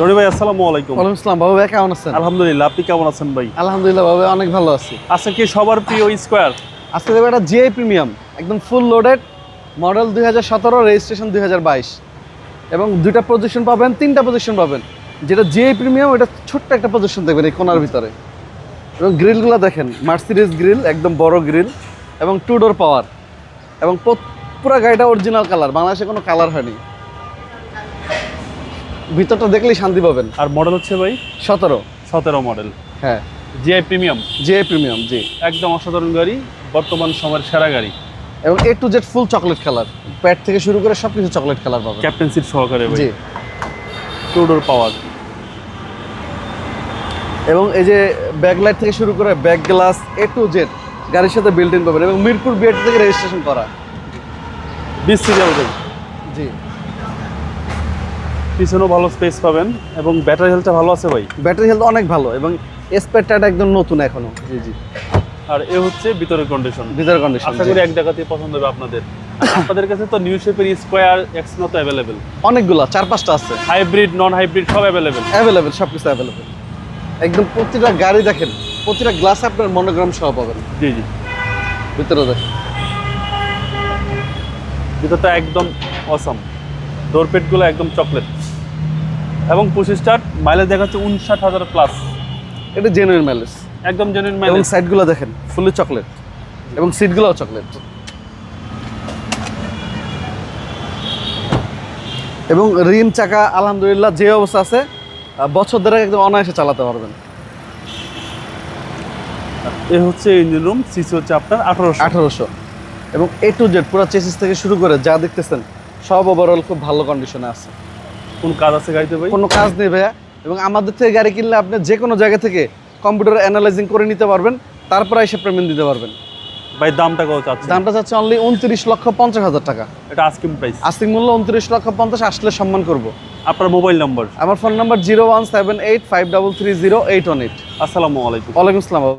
রনি ভাই আসসালামু আলাইকুম। ওয়ালাইকুম আসসালাম। বাবু ভাই কেমন আছেন? আলহামদুলিল্লাহ আপনি কেমন আছেন ভাই? আলহামদুলিল্লাহ বাবু অনেক ভালো আছি। আচ্ছা কি সবার প্রিয় স্কোয়ার আজকে দেখব একটা জিআই প্রিমিয়াম একদম ফুল লোডেড মডেল দুই হাজার সতেরো রেজিস্ট্রেশন দুই হাজার বাইশ। এবং দুইটা পজিশন পাবেন তিনটা পজিশন পাবেন। যেটা জিআই প্রিমিয়াম ওটা ছোট্ট একটা পজিশন দেখবেন এই কোনার ভিতরে। এবং গ্রিলগুলো দেখেন মার্সিডিজ গ্রিল একদম বড় গ্রিল এবং টু ডোর পাওয়ার এবং পুরো গাড়িটা অরিজিনাল কালার বাংলাদেশে কোনো কালার হয়নি। ভিতরটা দেখলেই শান্তি পাবেন। আর মডেল হচ্ছে ভাই? সতেরো। সতেরো মডেল হ্যাঁ। জিআই প্রিমিয়াম জিআই প্রিমিয়াম জি। একদম অসাধারণ গাড়ি বর্তমান সময়ের সেরা গাড়ি। এবং A to Z full chocolate colour pad থেকে শুরু করে সব কিছু চকলেট কালার পাবেন। ক্যাপ্টেন সিট সহকারে জি। টু ডোর পাওয়ার এবং এই যে ব্যাক লাইট থেকে শুরু করে back glass A to Z গাড়ির সাথে বিল্ট ইন পাবেন এবং মিরপুর বিআরটি থেকে রেজিস্ট্রেশন করা। বিশ সিরিয়াল জি। পিছনেও ভালো স্পেস পাবেন এবং ব্যাটারি হেলথটা ভালো আছে ভাই? ব্যাটারি হেলথ অনেক ভালো এবং স্পেয়ারটা একদম নতুন এখনও। জি জি। আর এ হচ্ছে ভিতরের কন্ডিশন ভিতরের কন্ডিশন আশা করি এক জায়গাতেই পছন্দ হবে আপনাদের। আপনাদের কাছে তো নিউ শেপের স্কোয়ার এক্স তো অ্যাভেলেবেল অনেকগুলা চার পাঁচটা আছে। হাইব্রিড নন হাইব্রিড সব অ্যাভেলেবেল অ্যাভেলেবেল সব কিছু অ্যাভেলেবেল একদম প্রতিটা গাড়ি দেখেন প্রতিটা গ্লাস আপনার মনোগ্রাম সহ পাবেন। জি জি। ভিতরে দেখেন। ভিতরটা একদম অসম ডোরপেটগুলো একদম চকলেট এবং পঁচিশ স্টার্ট মাইলেজ দেখাচ্ছে উনষাট হাজার প্লাস এটা জেনুইন মাইলেজ একদম জেনুইন মাইলেজ এবং সাইডগুলো দেখেন ফুলি চকলেট এবং সিটগুলোও চকলেট এবং রিম চাকা আলহামদুলিল্লাহ যে অবস্থা আছে বছর ধরে একদম অনায়াসে চালাতে পারবেন। এ হচ্ছে ইঞ্জিন রুম সিসি হচ্ছে আপনার আঠারোশো। আঠারোশো। এবং এ টু জেড পুরো চেসিস থেকে শুরু করে যা দেখতেছেন সব ওভারঅল খুব ভালো কন্ডিশনে আছে। কোন কাজ আছে গাড়িতে ভাই? কোনো কাজ নেই ভাইয়া। এবং আমাদের থেকে গাড়ি কিনলে আপনি যে কোনো জায়গা থেকে কম্পিউটার অ্যানালাইজিং করে নিতে পারবেন তারপর এসে পেমেন্ট দিতে পারবেন। ভাই দামটা কত চাচ্ছে দামটা চাচ্ছে অনলি উনত্রিশ লক্ষ পঞ্চাশ হাজার টাকা। এটা আস্কিং প্রাইস আস্তিক মূল্য উনত্রিশ লক্ষ পঞ্চাশ আসলে সম্মান করব। আপনার মোবাইল নাম্বার আমার phone number zero one seven eight five double three zero eight one eight আসসালামু আলাইকুম। ওয়ালাইকুম আসসালাম।